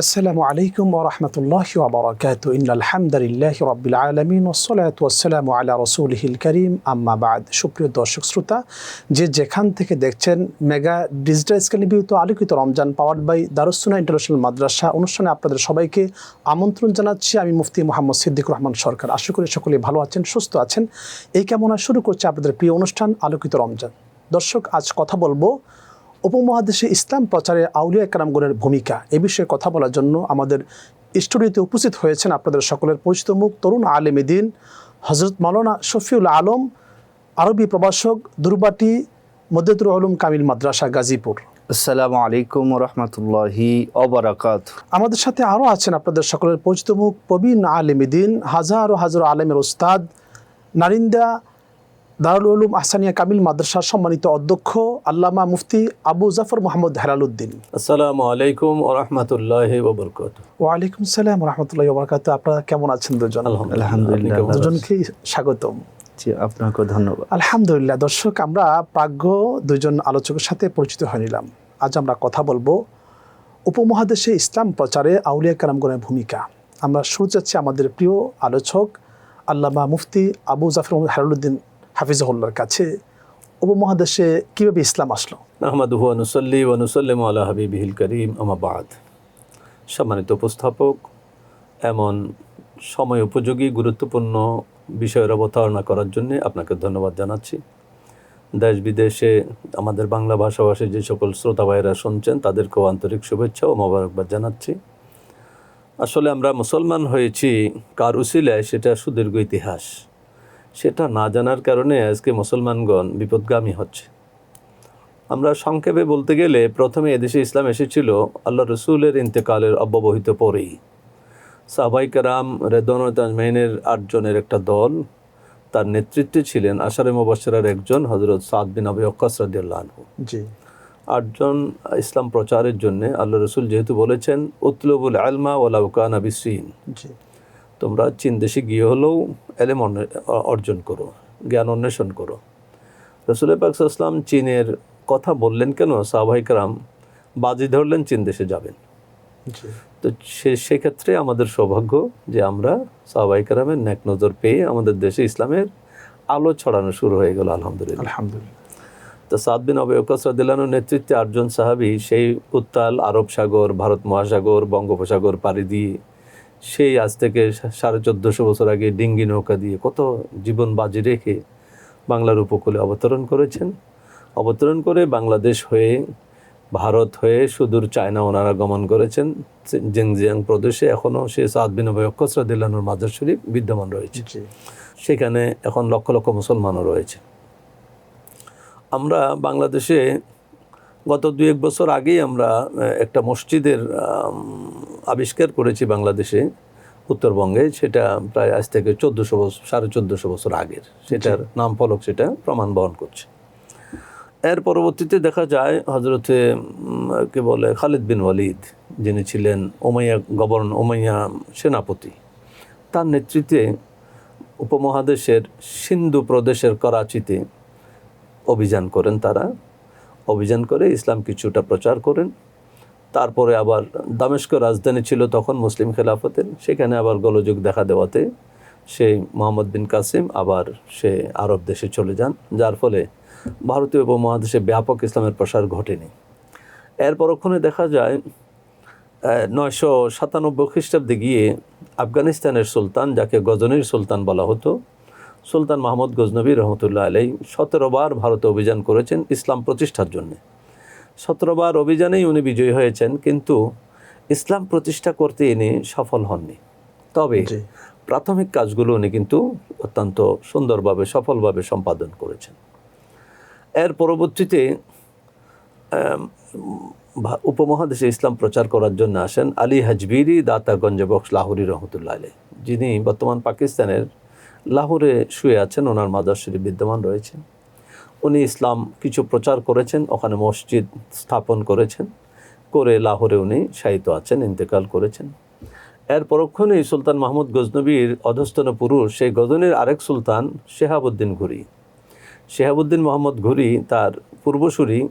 আসসালামু আলাইকুম ওরহমতুল্লাহ ওবরাকাত ইনালহামদুলিল্লাহ রবিল আলমিন ওসলাত ওসালাম আলা রসুলহিল করিম। আম্মা বাদ। সুপ্রিয় দর্শক, শ্রোতা, যে যেখান থেকে দেখছেন মেগা ডিজিটাল স্কেলে বিহিত আলোকিত Ramzan powered by Darussunnah international Madrasa অনুষ্ঠানে আপনাদের সবাইকে আমন্ত্রণ জানাচ্ছি। আমি মুফতি মোহাম্মদ সিদ্দিকুর রহমান সরকার। আশা করি সকলে ভালো আছেন, সুস্থ আছেন। এই কামনা শুরু করছে আপনাদের প্রিয় অনুষ্ঠান আলোকিত রমজান। দর্শক, আজ কথা বলব উপমহাদেশে ইসলাম প্রচারে আউলিয়া একরামগণের ভূমিকা। এ বিষয়ে কথা বলার জন্য আমাদের স্টুডিওতে উপস্থিত হয়েছেন আপনাদের সকলের পরিচিত মুখ তরুণ আলেম দিন হজরত মাওলানা শফিউল আলম আরবি প্রভাষক দুর্বাটি মদ্দেতুর আলম কামিল মাদ্রাসা গাজীপুর। আসসালামু আলাইকুম রহমতুল্লাহি অবরাকাত আমাদের সাথে আরও আছেন আপনাদের সকলের পরিচিত মুখ প্রবীণ আলেম দিন হাজার ও হাজার আলেমের ওস্তাদ নারিন্দা দারুল উলুম আহসানিয়া কামিল মাদ্রাসার সম্মানিত অধ্যক্ষ আল্লামা মুফতি আবু জাফর মোহাম্মদ হেলালুদ্দিন আসসালামু আলাইকুম ও রহমতুল্লাহ ওবরকাত ওয়ালাইকুম সালাম রহমতুল্লাহ বরকাত আপনারা কেমন আছেন দুজন? আলহামদুলিল্লাহ। দুজনকেই স্বাগতম। জি আপনাকে ধন্যবাদ। আলহামদুলিল্লাহ দর্শক আমরা প্রাজ্ঞ দুজন আলোচকের সাথে পরিচিত হয়ে নিলাম। আজ আমরা কথা বলব উপমহাদেশে ইসলাম প্রচারে আউলিয়া কালামগণের ভূমিকা। আমরা শুরু যাচ্ছি আমাদের প্রিয় আলোচক আল্লামা মুফতি আবু জাফর মোহাম্মদ হেলালুদ্দিন হাফিজহুল্লার কাছে উপমহাদেশে কীভাবে ইসলাম আসলো? হাবিবিহিল করিম আমাবাদ সম্মানিত উপস্থাপক, এমন সময় উপযোগী, গুরুত্বপূর্ণ বিষয়ের অবতারণা করার জন্য আপনাকে ধন্যবাদ জানাচ্ছি। দেশ বিদেশে আমাদের বাংলা ভাষাভাষী যে সকল শ্রোতা ভাইয়েরা শুনছেন, তাদেরকেও আন্তরিক শুভেচ্ছা ও মোবারকবাদ জানাচ্ছি। আসলে আমরা মুসলমান হয়েছি, কার উসিলায় সেটা সুদীর্ঘ ইতিহাস। সেটা না জানার কারণে আজকে মুসলমানগণ বিপদগামী হচ্ছে। আমরা সংক্ষেপে বলতে গেলে প্রথমে এদেশে ইসলাম এসেছিল আল্লাহ রসুলের ইন্তেকালের অব্যবহিত পরেই। সাহবাই কারাম রেদন তাজমাইনের আটজনের একটা দল তার নেতৃত্বে ছিলেন আশারে মুবাসরার একজন হজরত সাদ বিন আবি অক্কাস রাদিয়াল্লাহু জি। আটজন ইসলাম প্রচারের জন্য আল্লাহ রসুল যেহেতু বলেছেন উতলবুল আলমা ওলাউকান আবিসিন জি। তোমরা চীন দেশে গিয়ে হলেও এলেম অর্জন করো জ্ঞান অন্বেষণ করো। রসুল পাকসাল্লাম চীনের কথা বললেন কেন? সাহবাহিকরাম বাজি ধরলেন চীন দেশে যাবেন। তো সে সেক্ষেত্রে আমাদের সৌভাগ্য যে আমরা সাহবাহিকরামের ন্যাক নজর পেয়ে আমাদের দেশে ইসলামের আলো ছড়ানো শুরু হয়ে গেল আলহামদুলিল্লাহ। আলহামদুলিল্লাহ। তো সাদ বিন অবয়কাস রাদিল্লাহর নেতৃত্বে আটজন সাহাবি সেই উত্তাল আরব সাগর ভারত মহাসাগর বঙ্গোপসাগর পাড়ি দিয়ে সেই আজ থেকে সাড়ে চোদ্দোশো বছর আগে ডিঙ্গি নৌকা দিয়ে কত জীবন বাজি রেখে বাংলার উপকূলে অবতরণ করেছেন। অবতরণ করে বাংলাদেশ হয়ে ভারত হয়ে সুদূর চায়না ওনারা গমন করেছেন। জেংজিয়াং প্রদেশে এখনও সে সাদ বিন অবয়কাস রাদিল্লাহর মাজার শরীফ বিদ্যমান রয়েছে। সেখানে এখন লক্ষ লক্ষ মুসলমানও রয়েছে। আমরা বাংলাদেশে গত দু এক বছর আগেই আমরা একটা মসজিদের আবিষ্কার করেছি বাংলাদেশে উত্তরবঙ্গে। সেটা প্রায় আজ থেকে চোদ্দোশো বছর সাড়ে চোদ্দোশো বছর আগের। সেটার নাম ফলক সেটা প্রমাণ বহন করছে। এর পরবর্তীতে দেখা যায় হজরতে কে বলে খালিদ বিন ওয়ালিদ যিনি ছিলেন ওমাইয়া গভর্ন ওমাইয়া সেনাপতি। তার নেতৃত্বে উপমহাদেশের সিন্ধু প্রদেশের করাচিতে অভিযান করেন তারা। অভিযান করে ইসলাম কিছুটা প্রচার করেন। তারপরে আবার দামেস্ক রাজধানী ছিল তখন মুসলিম খেলাফতের। সেখানে আবার গোলযোগ দেখা দেওয়াতে সেই মোহাম্মদ বিন কাসিম আবার সে আরব দেশে চলে যান, যার ফলে ভারতীয় উপমহাদেশে ব্যাপক ইসলামের প্রসার ঘটেনি। এর পরক্ষণে দেখা যায় নয়শো সাতানব্বই খ্রিস্টাব্দে গিয়ে আফগানিস্তানের সুলতান, যাকে গজনীর সুলতান বলা হতো সুলতান মাহমুদ গজনবী রহমতুল্লাহ আলাই সতেরো বার ভারতে অভিযান করেছেন ইসলাম প্রতিষ্ঠার জন্যে। সতেরো বার অভিযানেই উনি বিজয়ী হয়েছেন কিন্তু ইসলাম প্রতিষ্ঠা করতে ইনি সফল হননি। তবে প্রাথমিক কাজগুলো উনি কিন্তু অত্যন্ত সুন্দরভাবে সফলভাবে সম্পাদন করেছেন। এর পরবর্তীতে উপমহাদেশে ইসলাম প্রচার করার জন্য আসেন আলী হাজবিরি দাতা গঞ্জবক্স লাহোরি রহমতুল্লাহ আলী যিনি বর্তমান পাকিস্তানের লাহোরে শুয়ে আছেন, ওনার মাজার শরীফ বিদ্যমান রয়েছে। উনি ইসলাম কিছু প্রচার করেছেন, ওখানে মসজিদ স্থাপন করেছেন, করে লাহোরে উনি শায়িত আছেন, ইন্তেকাল করেছেন। এর পরক্ষণেই সুলতান মাহমুদ গজনবীর অধস্তন পুরুষ, সেই গজনের আরেক সুলতান শেহাবুদ্দিন ঘুরি। শেহাবুদ্দিন মোহাম্মদ ঘুরি তার পূর্বসূরি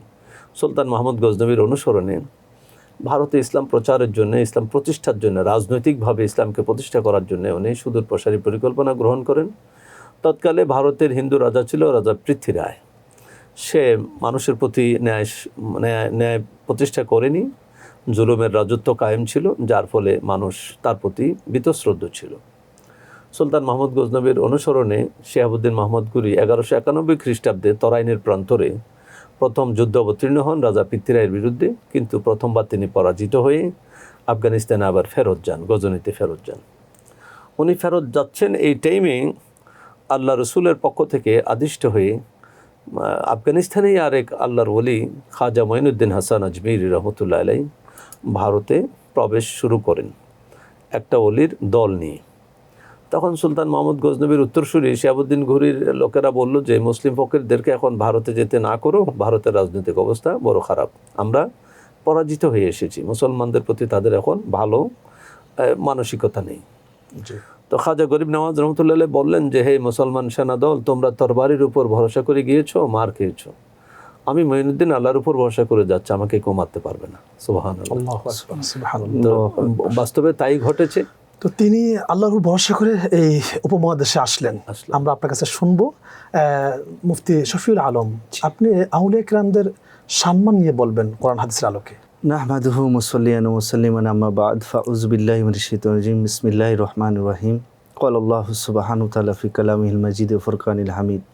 সুলতান মাহমুদ গজনবীর অনুসরণে ভারতে ইসলাম প্রচারের জন্য, ইসলাম প্রতিষ্ঠার জন্য, রাজনৈতিকভাবে ইসলামকে প্রতিষ্ঠা করার জন্য উনি সুদূর প্রসারী পরিকল্পনা গ্রহণ করেন। তৎকালে ভারতের হিন্দু রাজা ছিল রাজা পৃথ্বী রায় সে মানুষের প্রতি ন্যায় ন্যায় ন্যায় প্রতিষ্ঠা করেনি, জুলুমের রাজত্ব কায়েম ছিল, যার ফলে মানুষ তার প্রতি বীতশ্রদ্ধ ছিল। সুলতান মাহমুদ গজনবীর অনুসরণে শেহাবুদ্দিন মাহমুদ গুরি এগারোশো একানব্বই খ্রিস্টাব্দে তরাইনের প্রান্তরে প্রথম যুদ্ধ অবতীর্ণ হন রাজা পৃথ্বীরায়ের বিরুদ্ধে, কিন্তু প্রথমবার তিনি পরাজিত হয়ে আফগানিস্তানে আবার ফেরত যান, গজনীতে ফেরত যান। উনি ফেরত যাচ্ছেন এই টাইমে আল্লাহ রসুলের পক্ষ থেকে আদিষ্ট হয়ে আফগানিস্তানেই আরেক আল্লাহর ওলি খাজা মঈনুদ্দিন হাসান আজমির রহমতুল্লাহ আলাই ভারতে প্রবেশ শুরু করেন। একটা অলির দল নিয়ে। তখন সুলতান মোহাম্মদ গজনবীর উত্তরসূরি শিয়াবুদ্দিন ঘুরির লোকেরা বলল যে মুসলিম ফকিরদেরকে এখন ভারতে যেতে না করো ভারতের রাজনৈতিক অবস্থা বড় খারাপ। আমরা পরাজিত হয়ে এসেছি। মুসলমানদের প্রতি তাদের এখন ভালো মানসিকতা নেই। তো খাজা গরিব নওয়াজ রহমতুল্লাহ বললেন যে হে মুসলমান সেনা দল তোমরা তরবারির উপর ভরসা করে গিয়েছো মার খেয়েছো। আমি মঈনুদ্দিন আল্লাহর উপর ভরসা করে যাচ্ছি আমাকে কেউ মারতে পারবে না। সুবাহান আল্লাহু আকবার। সুবহানাল্লাহ। তো বাস্তবে তাই ঘটেছে। তো তিনি আল্লাহর উপর ভরসা করে এই উপমহাদেশে আসলেন আসলেন। আমরা আপনার কাছে শুনবো আহ, মুফতি শফিউল আলম আপনি আউলিয়া কিরামদের সম্মান নিয়ে বলবেন কোরআন হাদিসের আলোকে নাহমাদুহু মুসল্লিয়ান মুসল্লিমান আম্মা বাদ ফাউজ বিল্লাহি মিনাশ শাইতানির রাজিম বিসমিল্লাহির রহমানির রহিম قال الله سبحانه وتعالى في كلامه المجيد وفرقان الحميد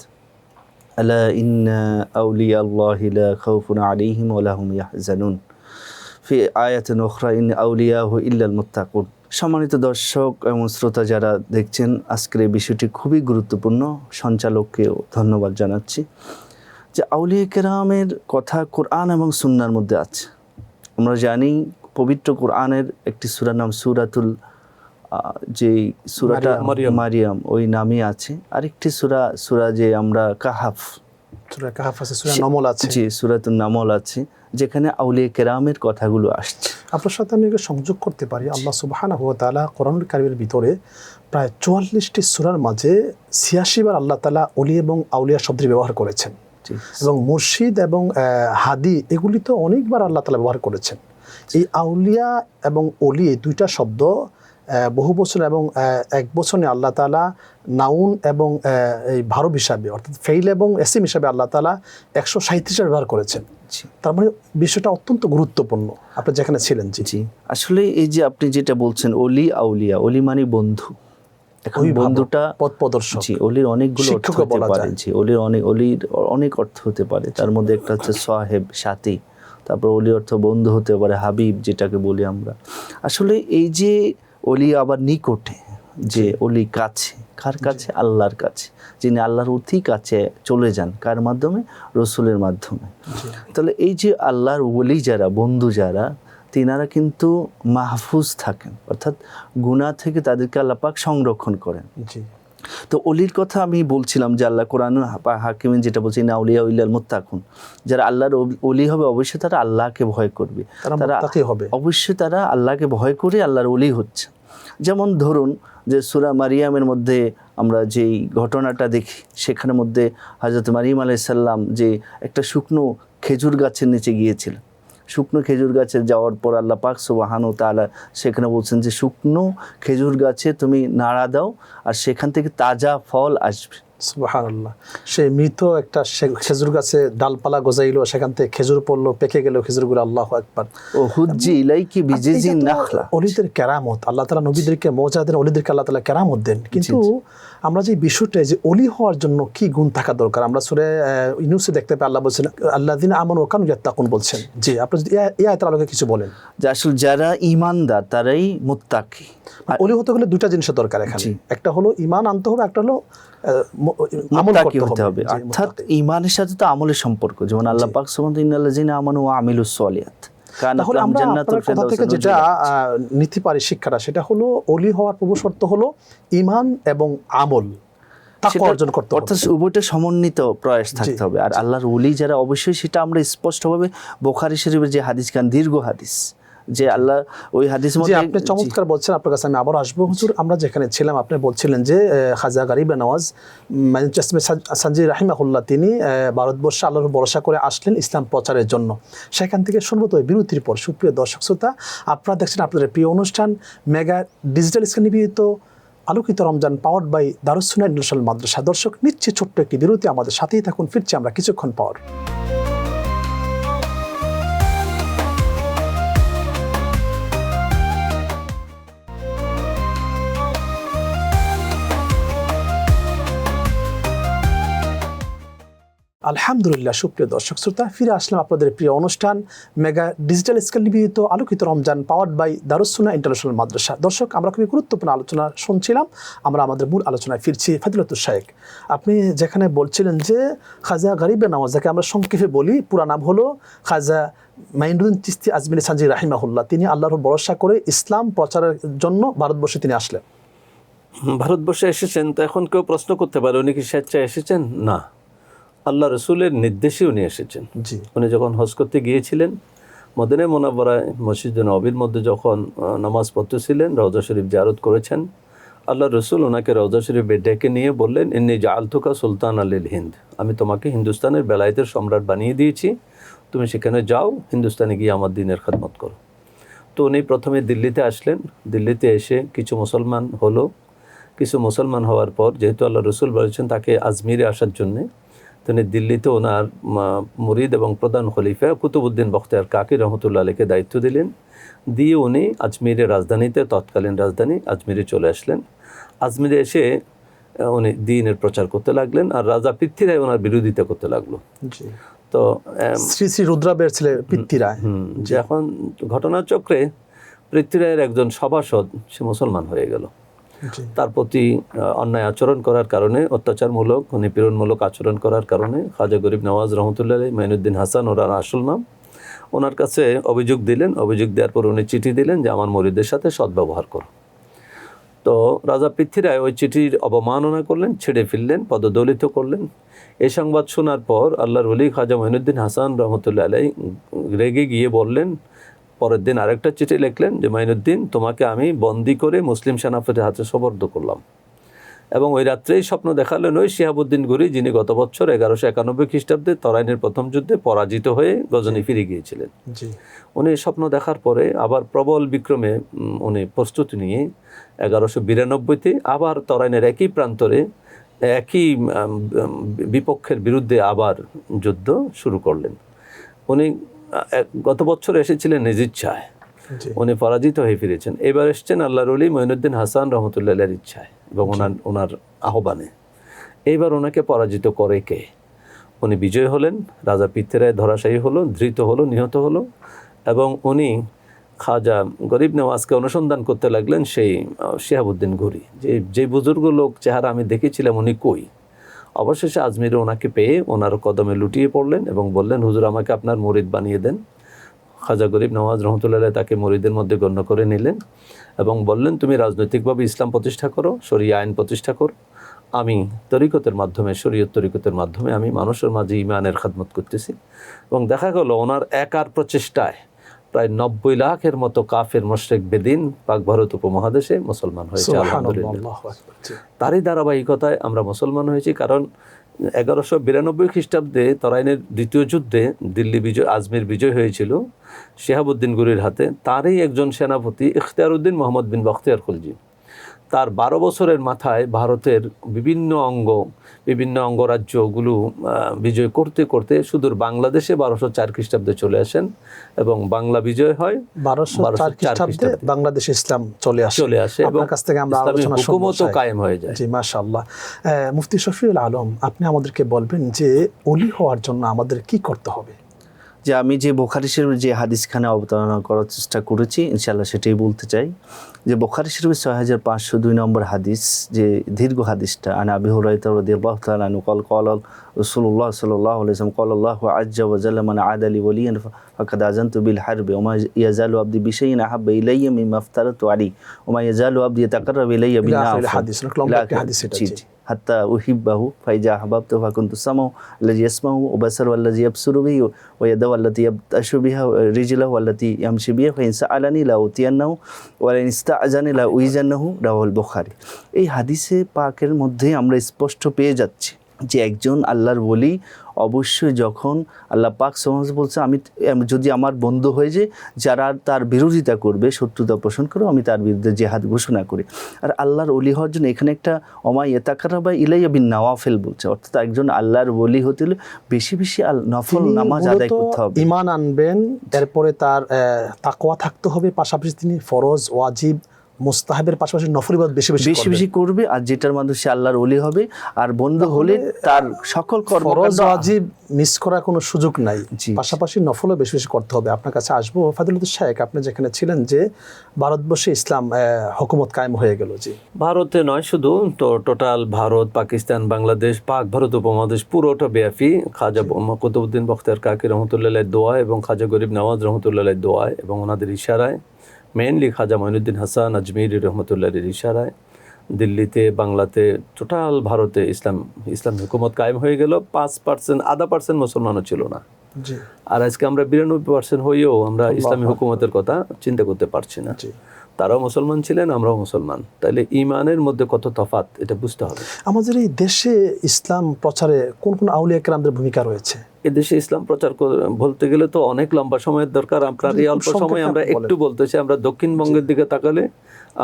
ألا إن أولياء الله لا خوف عليهم ولا هم يحزنون في آية أخرى إن أولياءه إلا المتقون সম্মানিত দর্শক এবং শ্রোতা যারা দেখছেন আজকের এই বিষয়টি খুবই গুরুত্বপূর্ণ। সঞ্চালককেও ধন্যবাদ জানাচ্ছি যে আউলিয়া কেরামের কথা কোরআন এবং সুন্নার মধ্যে আছে। আমরা জানি পবিত্র কোরআনের একটি সুরার নাম সুরাতুল যে সুরাটা। মারিয়াম ওই নামই আছে। আরেকটি সূরা সুরা যে আমরা কাহাফ সূরা কাহাফ আছে সূরা নমল আছে। যে সূরাতুল নামল আছে যেখানে আউলিয়া কেরামের কথাগুলো আসছে। আপনার সাথে আমি সংযোগ করতে পারি। আল্লাহ সুবহানাহু ওয়া তাআলা কোরআনুল কারিমের ভিতরে প্রায় চুয়াল্লিশটি সূরার মাঝে ছিয়াশি বার আল্লাহ তাআলা অলি এবং আউলিয়া শব্দের ব্যবহার করেছেন। এবং মুর্শিদ এবং হাদি এগুলি তো অনেকবার আল্লাহ তালা ব্যবহার করেছেন। এই আউলিয়া এবং অলি এই দুইটা শব্দ বহু বছর এবং এক বছরে আল্লাহ তালা নাউন এবং এই ভারব হিসাবে অর্থাৎ ফেইল এবং এসিম হিসাবে আল্লাহ তালা একশো সাঁত্রিশ ব্যবহার করেছেন। তার মানে বিষয়টা অত্যন্ত গুরুত্বপূর্ণ। আপনি যেখানে ছিলেন জি। জি। আসলে এই যে আপনি যেটা বলছেন অলি আউলিয়া অলি মানে বন্ধু। এখন বন্ধুটা পথ প্রদর্শক। জি অলির অনেকগুলো অর্থ হতে পারে। জি অলির অনেক অলির অনেক অর্থ হতে পারে। তার মধ্যে একটা হচ্ছে সাহেব সাথী তারপর অলি অর্থ বন্ধু হতে পারে হাবিব যেটাকে বলি আমরা। আসলে এই যে অলি আবার নিকটে যে অলি কাছে। কার কাছে? আল্লাহর কাছে। যিনি আল্লাহর অতি কাছে চলে যান। কার মাধ্যমে? রসুলের মাধ্যমে। তাহলে এই যে আল্লাহর অলি যারা বন্ধু যারা তিনারা কিন্তু মাহফুজ থাকেন। অর্থাৎ গুণা থেকে তাদেরকে আল্লাপাক সংরক্ষণ করেন। তো অলির কথা আমি বলছিলাম যে আল্লাহ কোরআন হাকিমিন যেটা বলছি না উলিয়া উল্লাল মুত্তাকুন। যারা আল্লাহর অলি- হবে অবশ্যই তারা আল্লাহকে ভয় করবে। তারা তারা হবে। অবশ্যই তারা আল্লাহকে ভয় করে আল্লাহর অলি হচ্ছে। যেমন ধরুন যে সুরা মারিয়ামের মধ্যে আমরা যেই ঘটনাটা দেখি সেখানের মধ্যে হজরত মারিয়াম আলাইসাল্লাম যে একটা শুকনো খেজুর গাছের নিচে গিয়েছিলেন শুকনো খেজুর গাছে যাওয়ার পর আল্লাহ পাক সুবাহানু তাআলা সেখানে বলছেন যে শুকনো খেজুর গাছে তুমি নাড়া দাও আর সেখান থেকে তাজা ফল আসবে। সে মৃত একটা খেজুর গাছে ডালপালা গজাইলো সেখান থেকে খেজুর পড়ল পেকে গেল খেজুরগুলো আল্লাহ একবার ও হুজ্জি ইলাইকি বিজিজি নাখলা। অলিদের কেরামত আল্লাহ তালা নবীদেরকে মজা দেন অলিদেরকে আল্লাহ তালা কেরামত দেন। কিন্তু আমরা যে বিষয়টা যে অলি হওয়ার জন্য কি গুণ থাকা দরকার? আমরা সুরে ইউনুসে দেখতে পাই আল্লাহ বলছেন আল্লাহ দিন আমন ওকান ইয়াত্তাকুন বলছেন। জি আপনি যদি এই- আয়তার আলোকে কিছু বলেন। যে আসলে যারা ইমানদার তারাই মুত্তাকি। আর অলি হতে গেলে দুইটা জিনিসের দরকার এখানে। একটা হলো ইমান আনতে হবে একটা হলো আমল হতে হবে। অর্থাৎ। ইমানের সাথে তো আমলের সম্পর্ক। যেমন আল্লাহ পাক সুবহানাহু ইন্নাল্লাযিনা আমানু ওয়া আমিলুস তাহলে আমরা আপনার কথা থেকে যেটা। নিতে পারি শিক্ষাটা সেটা হলো অলি হওয়ার পূর্ব শর্ত হলো ইমান এবং আমল। অর্জন করতে অর্থাৎ উভয়টা সমন্বিত প্রয়াস থাকতে হবে। আর আল্লাহর উলি যারা অবশ্যই সেটা আমরা স্পষ্টভাবে বোখারি শরীফের যে হাদিস খান দীর্ঘ হাদিস। যে আল্লাহ ওই হাদিস মধ্যে আপনি চমৎকার বলছেন আপনার কাছে আমি আবার আসব। হুজুর আমরা যেখানে ছিলাম আপনি বলছিলেন যে খাজা গারিবে নওয়াজ মানে সানজি রাহিমাহুল্লাহ তিনি ভারতবর্ষে আল্লাহর ভরসা করে আসলেন ইসলাম প্রচারের জন্য। সেখান থেকে শুনব তো বিরতির পর। সুপ্রিয় দর্শক শ্রোতা আপনারা দেখছেন আপনাদের প্রিয় অনুষ্ঠান মেগা ডিজিটাল স্ক্রিন নিবেদিত আলোকিত Ramzan power by Darussunnah international Madrasa. দর্শক নিচ্ছে ছোট্ট একটি বিরতি আমাদের সাথেই থাকুন ফিরছি আমরা কিছুক্ষণ পর। আলহামদুলিল্লাহ, সুপ্রিয় দর্শক শ্রোতা, ফিরে আসলাম আপনাদের প্রিয় অনুষ্ঠান মেগা ডিজিটাল স্কেল নিবেদিত আলোকিত Ramzan powered by Darussunnah international Madrasa. দর্শক, আমরা খুবই গুরুত্বপূর্ণ আলোচনা শুনছিলাম, আমরা আমাদের মূল আলোচনায় ফিরছি ফাদিলতুর শাহেক আপনি যেখানে বলছিলেন যে খাজা গরিবে নামাজ, যাকে আমরা সংক্ষেপে বলি, পুরা নাম হলো খাজা মাইনুদ্দিন চিস্তি আজমির সানজি রাহিমাহুল্লাহ। তিনি আল্লাহর ভরসা করে ইসলাম প্রচারের জন্য ভারতবর্ষে তিনি আসলেন। ভারতবর্ষে এসেছেন, তো এখন কেউ প্রশ্ন করতে পারে, উনি কি স্বেচ্ছায় এসেছেন? না। আল্লাহ রসুলের নির্দেশে উনি এসেছেন। জি। উনি যখন হজ করতে গিয়েছিলেন মদিনে মোনাব্বরায় মসজিদ নবীর মধ্যে যখন নামাজ পড়তেছিলেন রওজা শরীফ জারত করেছেন আল্লাহ রসুল ওনাকে রওজা শরীফে ডেকে নিয়ে বললেন ইন্নি জালতুকা সুলতান আলিল হিন্দ। আমি তোমাকে হিন্দুস্তানের বেলায়েতের সম্রাট বানিয়ে দিয়েছি। তুমি সেখানে যাও হিন্দুস্তানে গিয়ে আমার দিনের খেদমত করো। তো উনি প্রথমে দিল্লিতে আসলেন। দিল্লিতে এসে কিছু মুসলমান হলো। কিছু মুসলমান হওয়ার পর যেহেতু আল্লাহ রসুল বলেছেন তাকে আজমিরে আসার জন্যে তিনি দিল্লিতে ওনার মুরিদ এবং প্রধান খলিফা কুতুবুদ্দিন বখতিয়ার কাকি রহমতুল্লাহ আলীকে দায়িত্ব দিলেন। দিয়ে উনি আজমিরের রাজধানীতে তৎকালীন রাজধানী আজমিরে চলে আসলেন। আজমিরে এসে উনি দিনের প্রচার করতে লাগলেন আর রাজা পৃথ্বীরায় ওনার বিরোধিতা করতে লাগল। তো শ্রী শ্রী রুদ্রাবের ছেলে হুম, যে এখন ঘটনাচক্রে পৃথ্বীরায়ের একজন সভাসদ সে মুসলমান হয়ে গেল। তার প্রতি অন্যায় আচরণ করার কারণে, অত্যাচারমূলক নিপীড়নমূলক আচরণ করার কারণে খাজা গরিব নওয়াজ রহমতুল্লাহ আলী মাইনুদ্দিন হাসান, ওনার আসল নাম। ওনার কাছে অভিযোগ দিলেন, অভিযোগ দেওয়ার পর উনি চিঠি দিলেন যে, আমার মরিদের সাথে সদ্ব্যবহার করো। তো রাজা পৃথ্বীরায় ওই চিঠির অবমাননা করলেন, ছেড়ে ফেললেন, পদদলিত করলেন। এই সংবাদ শোনার পর আল্লাহর ওলি খাজা মঈনুদ্দিন হাসান রহমতুল্লাহ আলাই রেগে গিয়ে বললেন পরের দিন আরেকটা চিঠি লিখলেন যে মাইনুদ্দিন তোমাকে আমি বন্দি করে মুসলিম সেনাপতির হাতে সবর্দ করলাম। এবং ওই রাত্রেই স্বপ্ন দেখালেন ওই শিহাবুদ্দিন গুরি যিনি গত বছর এগারোশো একানব্বই খ্রিস্টাব্দে তরাইনের প্রথম যুদ্ধে পরাজিত হয়ে গজনী ফিরে গিয়েছিলেন। উনি স্বপ্ন দেখার পরে আবার প্রবল বিক্রমে উনি প্রস্তুতি নিয়ে এগারোশো বিরানব্বইতে আবার তরাইনের একই প্রান্তরে একই বিপক্ষের বিরুদ্ধে আবার যুদ্ধ শুরু করলেন। উনি গত বছর এসেছিলেন নিজ ইচ্ছায় উনি পরাজিত হয়ে ফিরেছেন। এবার এসছেন আল্লাহর অলি মঈনুদ্দিন হাসান রহমতুল্লাহ ইচ্ছায় এবং ওনার ওনার আহ্বানে। এইবার ওনাকে পরাজিত করে কে? উনি বিজয় হলেন রাজা পিত্তেরায় ধরাশায়ী হলো ধৃত হলো নিহত হলো এবং উনি খাজা গরিব নেওয়াজকে অনুসন্ধান করতে লাগলেন সেই শিহাবুদ্দিন ঘুরি। যে যে বুজুর্গ লোক চেহারা আমি দেখেছিলাম উনি কই? অবশেষে আজমিরে ওনাকে পেয়ে ওনার কদমে লুটিয়ে পড়লেন এবং বললেন, হুজুর, আমাকে আপনার মরিদ বানিয়ে দেন। খাজা গরিব নওয়াজ রহমতুল্লাহ তাকে মরিদের মধ্যে গণ্য করে নিলেন এবং বললেন, তুমি রাজনৈতিকভাবে ইসলাম প্রতিষ্ঠা করো, শরিয়া আইন প্রতিষ্ঠা করো। আমি তরিকতের মাধ্যমে, শরীয়ত তরিকতের মাধ্যমে আমি মানুষের মাঝে ইমানের খাদমত করতেছি। এবং দেখা গেল, ওনার একার প্রচেষ্টায় প্রায় নব্বই লাখের মতো কাফের মোশেক বেদিন পাক ভারত উপমহাদেশে মুসলমান হয়েছে আলহামদুলিল্লাহ। তারই ধারাবাহিকতায় আমরা মুসলমান হয়েছি কারণ এগারোশো বিরানব্বই খ্রিস্টাব্দে তরাইনের দ্বিতীয় যুদ্ধে দিল্লি বিজয় আজমির বিজয় হয়েছিল শেহাবুদ্দিন গুরির হাতে। তারই একজন সেনাপতি ইখতিয়ারউদ্দিন মোহাম্মদ বিন বখতিয়ার খুলজি। তার বারো বছরের মাথায় ভারতের বিভিন্ন অঙ্গ বিভিন্ন অঙ্গরাজ্যগুলো বিজয় করতে করতে সুদূর বাংলাদেশে বারোশো চার খ্রিস্টাব্দে চলে আসেন এবং বাংলা বিজয় হয় বারোশো চার 1204 খ্রিস্টাব্দে খ্রিস্টাব্দে। বাংলাদেশ ইসলাম চলে আসে। চলে আসে এবং কাছ থেকে আমরা আলোচনা কায়েম হয়ে যায়। জি মাশাআল্লাহ। মুফতি শফিউল আলম আপনি আমাদেরকে বলবেন যে অলি হওয়ার জন্য আমাদের কি করতে হবে? যে আমি যে বোখারি শরীফের যে হাদিসখানে অবতারণা করার চেষ্টা করেছি ইনশাল্লাহ সেটাই বলতে চাই যে বোখারি শরীফের ছয় হাজার পাঁচশো দুই নম্বর হাদিস যে দীর্ঘ হাদিসটা আনা আবি হুরাইতাল্লাহ তালু কল কল রসুল্লাহ সাল্লাহ আলাইসলাম কল আল্লাহ আজ্জাল মানে আদ আলী বলিয়ান ফাকাদ আজান তু বিল হারবে ওমা ইয়াজাল আব্দি বিশাইন আহাব্বে ইলাইয়া মিম আফতার তো আলী ওমা ইয়াজাল আব্দি তাকার ইলাইয়া বিল হাদিস হাদিস হাত্তা উহিব্বাহু ফাইজা আহবাব তো ফাকুন্তু সামাও আল্লাহ ইয়াসমাহু ও বাসার আল্লাহ ইয়াবসুরু বিহি ও ইয়াদাউ আল্লাতি ইয়াবতাশু বিহা রিজিলাহ আল্লাহ ইয়ামশি বিহা ফাইন আলানি লা উতিয়ান্নাহু ওয়া ইন ইস্তাআজানি লা উইজান্নাহু রাহুল বুখারী এই হাদিসে পাকের মধ্যে আমরা স্পষ্ট পেয়ে যাচ্ছি। যে একজন আল্লাহর বলি অবশ্যই যখন আল্লাহ পাক সমাজ বলছে আমি যদি আমার বন্ধু হয়ে যে যারা তার বিরোধিতা করবে শত্রুতা পোষণ করে আমি তার বিরুদ্ধে জেহাদ ঘোষণা করি। আর আল্লাহর অলি হওয়ার জন্য এখানে একটা অমাই এতাকারা বা ইলাইয়া বিন নওয়াফেল বলছে অর্থাৎ একজন আল্লাহর বলি হতে হলে বেশি বেশি নফল নামাজ আদায় করতে হবে। ইমান আনবেন তারপরে তার আহ, তাকওয়া থাকতে হবে পাশাপাশি তিনি ফরজ ওয়াজিব মুস্তাহাবের পাশাপাশি নফলিবাদ বেশি বেশি বেশি বেশি করবে আর যেটার মাধ্যমে সে আল্লাহর অলি হবে আর বন্ধু হলে তার সকল ফরজ ওয়াজিব মিস করার কোনো সুযোগ নাই। জি। পাশাপাশি নফলও বেশি বেশি করতে হবে। আপনার কাছে আসব। ফাদিলুদ্দিন শাহেক আপনি যেখানে ছিলেন যে ভারতবর্ষে ইসলাম আহ, হুকুমত কায়েম হয়ে গেল জি। ভারতে নয় শুধু তো টোটাল ভারত পাকিস্তান বাংলাদেশ পাক ভারত উপমহাদেশ পুরোটা ব্যাপী। খাজা কুতুবুদ্দিন বখতিয়ার কাকি রহমতুল্লাহ দোয়া এবং খাজা গরিব নওয়াজ রহমতুল্লাহ দোয়া এবং ওনাদের ইশারায় মেইনলি খাজা মঈনুদ্দিন হাসান আজমির রহমতুল্লাহের ইশারায় দিল্লিতে বাংলাতে টোটাল ভারতে ইসলাম ইসলাম হুকুমত কায়েম হয়ে গেল। পাঁচ পার্সেন্ট আধা পার্সেন্ট মুসলমানও ছিল না। আর আজকে আমরা বিরানব্বই পার্সেন্ট হয়েও আমরা ইসলামী হুকুমতের কথা চিন্তা করতে পারছি না। তারাও মুসলমান ছিলেন আমরাও মুসলমান। তাইলে ইমানের মধ্যে কত তফাত এটা বুঝতে হবে। আমাদের এই দেশে ইসলাম প্রচারে কোন কোন আউলিয়া কেরামদের ভূমিকা রয়েছে? এদেশে ইসলাম প্রচার বলতে গেলে তো অনেক লম্বা সময়ের দরকার। আপনার এই অল্প সময় আমরা। একটু বলতেছি আমরা দক্ষিণবঙ্গের দিকে তাকালে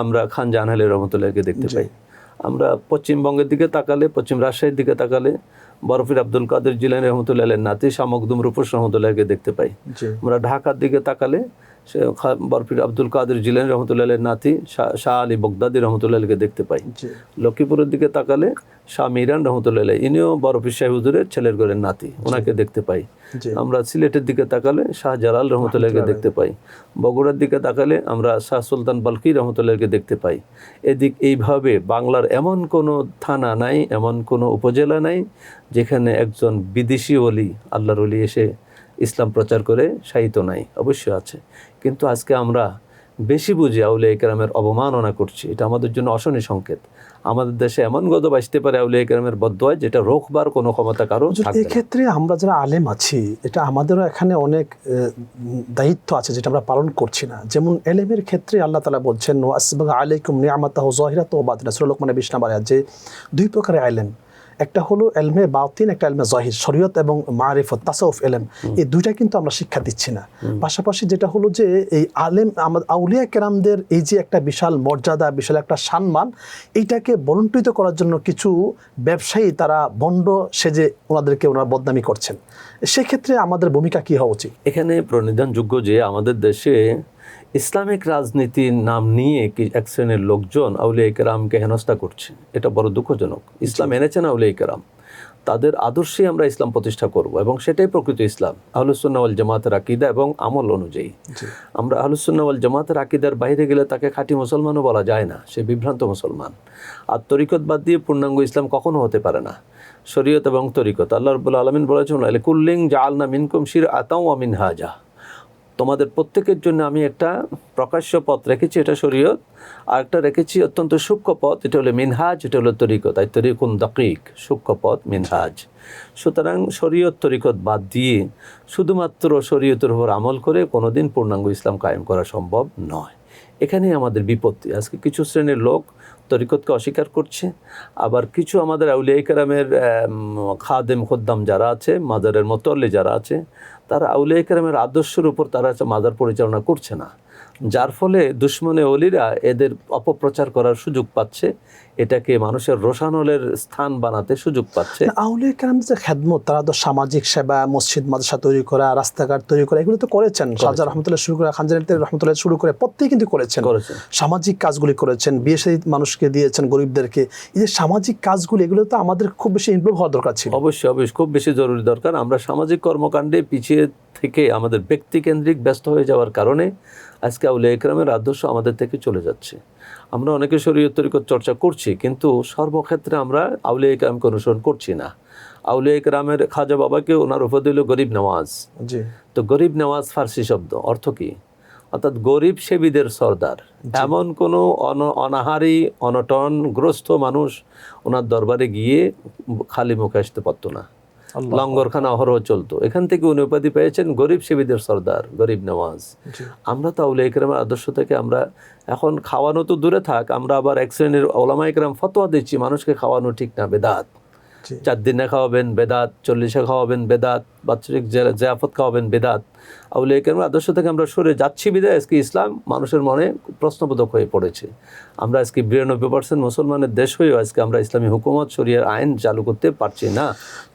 আমরা খান জাহানালের রহমতুল্লাহকে দেখতে পাই। আমরা পশ্চিমবঙ্গের দিকে তাকালে পশ্চিম রাজশাহীর দিকে তাকালে বরফির আব্দুল কাদের জিলানি রহমতুল্লাহ নাতি শামকদুম রূপস রহমতুল্লাহকে দেখতে পাই। আমরা ঢাকার দিকে তাকালে বরফির আব্দুল কাদের জিলেন রহমতুল্লাহ নাতি শাহ- শাহ আলী বগদাদি রহমতুল্লাহকে দেখতে পাই। লক্ষ্মীপুরের দিকে তাকালে শাহ মিরান রহমতুল্লাহ ইনিও বরফির শাহ হুজুরের ছেলের ঘরের নাতি ওনাকে দেখতে পাই। আমরা সিলেটের দিকে তাকালে শাহ জালাল রহমতুল্লাহকে দেখতে পাই। বগুড়ার দিকে তাকালে আমরা শাহ সুলতান বালকি রহমতুল্লাহকে দেখতে পাই। এদিক এইভাবে বাংলার এমন কোনো থানা নাই এমন কোনো উপজেলা নাই যেখানে একজন বিদেশি অলি আল্লাহর অলি এসে ইসলাম প্রচার করে সাহিত্য নাই অবশ্যই আছে। কিন্তু আজকে আমরা বেশি বুঝি আউলিয়া কেরামের অবমাননা করছি। এটা আমাদের জন্য অশনি সংকেত। আমাদের দেশে এমন গদব আসতে পারে আউলিয়া কেরামের বদয় যেটা রোখবার কোনো ক্ষমতা কারও হুজুর, থাকবে এক্ষেত্রে আমরা যারা আলেম আছি এটা আমাদেরও এখানে অনেক দায়িত্ব আছে যেটা আমরা পালন করছি না। যেমন এলেমের ক্ষেত্রে আল্লাহ তালা বলছেন ওয়াসবাগ আলাইকুম নিয়ামাতাহ জহিরাত ও বিষ্ণাবার যে দুই প্রকারের আলেম। একটা হলো এলমে বাউতিন একটা এলমে জহির শরীয়ত এবং মারিফত তাসাউফ এলেম। এই দুইটা কিন্তু আমরা শিক্ষা দিচ্ছি না। পাশাপাশি যেটা হলো যে এই আলেম আমাদের আউলিয়া কেরামদের এই যে একটা বিশাল মর্যাদা বিশাল একটা সম্মান এইটাকে বলন্টিত করার জন্য কিছু ব্যবসায়ী তারা বন্ড সেজে ওনাদেরকে ওনারা বদনামি করছেন। সেক্ষেত্রে আমাদের ভূমিকা কি হওয়া উচিত? এখানে প্রণিধানযোগ্য যে আমাদের দেশে ইসলামিক রাজনীতির নাম নিয়ে কি এক শ্রেণির লোকজন আউলিয়া কেরামকে হেনস্থা করছে এটা বড় দুঃখজনক। ইসলাম এনেছেন আউলিয়া কেরাম তাদের আদর্শে আমরা ইসলাম প্রতিষ্ঠা করব এবং সেটাই প্রকৃত ইসলাম। আহলুসুন্নাওয়াল জামাতের আকিদা এবং আমল অনুযায়ী। আমরা আহলুসুন্নাওয়াল জামাতের আকিদার বাইরে গেলে তাকে খাঁটি মুসলমানও বলা যায় না। সে বিভ্রান্ত মুসলমান। আর তরিকত বাদ দিয়ে পূর্ণাঙ্গ ইসলাম কখনো হতে পারে না। শরীয়ত এবং তরিকত। আল্লাহ রবুল্লা আলমিন বলেছেন কুল্লিং জালনা মিনকুম শির আতাও আমিন হাজা তোমাদের প্রত্যেকের জন্য আমি একটা প্রকাশ্য পথ রেখেছি, এটা শরীয়ত। আর একটা রেখেছি অত্যন্ত সূক্ষ্ম পথ, এটা হলো মিনহাজ, এটা হলো তরিকত, তাই তরিকুন দকিক, সূক্ষ্ম পথ, মিনহাজ। সুতরাং শরীয়ত, তরিকত বাদ দিয়ে শুধুমাত্র শরীয়তের উপর আমল করে কোনোদিন পূর্ণাঙ্গ ইসলাম কায়েম করা সম্ভব নয়। এখানেই আমাদের বিপত্তি। আজকে কিছু শ্রেণির লোক তরিকতকে অস্বীকার করছে, আবার কিছু আমাদের আউলিয়া কেরামের খাদেম, খোদ্দাম যারা আছে, মাজারের মতল্লি যারা আছে তারা আউলিয়া কেরামের আদর্শের উপর তারা মাজার পরিচালনা করছে না। যার ফলে দুশ্মনে অলিরা এদের অপপ্রচার করার সুযোগ পাচ্ছে এটাকে মানুষের রোশানলের স্থান বানাতে সুযোগ পাচ্ছে। আউলিয়া কেরাম যে খেদমত তারা তো সামাজিক সেবা মসজিদ মাদ্রাসা তৈরি করা রাস্তাঘাট তৈরি করা এগুলো তো করেছেন। শাহজাহ রহমতুল্লাহ শুরু করে খানজানি রহমতুল্লাহ শুরু করে প্রত্যেকে কিন্তু করেছেন। সামাজিক কাজগুলি করেছেন বিয়ে মানুষকে দিয়েছেন গরিবদেরকে। এই যে সামাজিক কাজগুলি এগুলো তো আমাদের খুব বেশি ইমপ্রুভ হওয়ার দরকার ছিল। অবশ্যই অবশ্যই খুব বেশি জরুরি দরকার। আমরা সামাজিক কর্মকাণ্ডে পিছিয়ে থেকে আমাদের ব্যক্তিকেন্দ্রিক ব্যস্ত হয়ে যাওয়ার কারণে আজকে আউলিয়া ইকরামের আদর্শ আমাদের থেকে চলে যাচ্ছে। আমরা অনেকে শরীয়ত তরিকত চর্চা করছি কিন্তু সর্বক্ষেত্রে আমরা আউলিয়া ইকরামকে অনুসরণ করছি না। আউলিয়া ইকরামের খাজা বাবাকে ওনার উপর দিল গরিব নওয়াজ। তো গরিব নওয়াজ ফার্সি শব্দ অর্থ কি? অর্থাৎ গরিব সেবীদের সর্দার। এমন কোনো অন অনাহারি অনটনগ্রস্ত মানুষ ওনার দরবারে গিয়ে খালি মুখে আসতে পারতো না। লঙ্গরখানা অহরহ চলতো। এখান থেকে উনি উপাধি পেয়েছেন গরিব সেবীদের সর্দার গরিব নওয়াজ। আমরা তো আউলিয়া ইকরামের আদর্শ থেকে আমরা এখন খাওয়ানো তো দূরে থাক আমরা আবার এক শ্রেণির ওলামা ইকরাম ফতোয়া দিচ্ছি মানুষকে খাওয়ানো ঠিক না বেদাত। চার দিনে খাওয়াবেন বেদাত চল্লিশে খাওয়াবেন বেদাত বাৎসরিক জিয়াফত খাওয়াবেন বেদাত। আউলিয়া ইকরামের আদর্শ থেকে আমরা সরে যাচ্ছি বিদায়। আজকে ইসলাম মানুষের মনে প্রশ্নবোধক হয়ে পড়েছে। আমরা আজকে বিরানব্বই পার্সেন্ট মুসলমানের দেশ হয়েও আজকে আমরা ইসলামী হুকুমত শরিয়ার আইন চালু করতে পারছি না।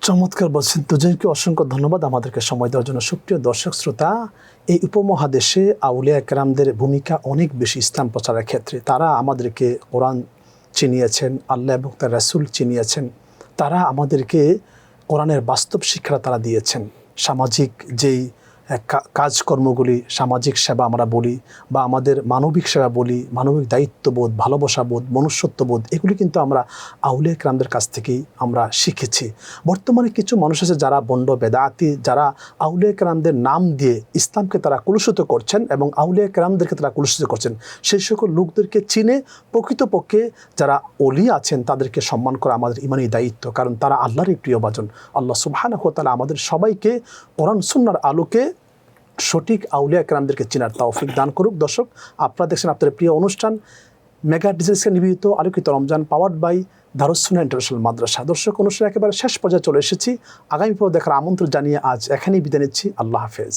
চমৎকার বলছেন দুজনকে অসংখ্য ধন্যবাদ আমাদেরকে সময় দেওয়ার জন্য। সুপ্রিয় দর্শক শ্রোতা এই উপমহাদেশে আউলিয়া একরামদের ভূমিকা অনেক বেশি ইসলাম প্রচারের ক্ষেত্রে। তারা আমাদেরকে কোরআন চিনিয়েছেন আল্লাহ এবং তার রাসুল চিনিয়েছেন। তারা আমাদেরকে কোরআনের বাস্তব শিক্ষা তারা দিয়েছেন। সামাজিক যেই কাজকর্মগুলি, সামাজিক সেবা আমরা বলি বা আমাদের মানবিক সেবা বলি, মানবিক দায়িত্ববোধ, ভালোবাসাবোধ, মনুষ্যত্ববোধ, এগুলি কিন্তু আমরা আউলিয়া একরামদের কাছ থেকেই আমরা শিখেছি। বর্তমানে কিছু মানুষ আছে যারা বন্ড বেদাতি যারা আউলিয়া একরামদের নাম দিয়ে ইসলামকে তারা কলুষিত করছেন এবং আউলিয়া একরামদেরকে তারা কলুষিত করছেন। সেই সকল লোকদেরকে চিনে প্রকৃতপক্ষে যারা অলি আছেন তাদেরকে সম্মান করা আমাদের ইমানি দায়িত্ব, কারণ তারা আল্লাহরই প্রিয় বাজন আল্লাহ সুবহানাহু ওয়া তাআলা আমাদের সবাইকে কোরআন সুন্নাহর আলোকে সঠিক আউলিয়া একরামদেরকে চেনার তাওফিক দান করুক। দর্শক, আপনারা দেখছেন আপনাদের প্রিয় অনুষ্ঠান, মেগা ডিজিটালসকে নিবেদিত আলোকিত Ramzan powered by Darussunnah international Madrasa. দর্শক, অনুষ্ঠান একেবারে শেষ পর্যায়ে চলে এসেছি। আগামী পর্ব দেখার আমন্ত্রণ জানিয়ে আজ এখানেই বিদায় নিচ্ছি। আল্লাহ হাফেজ।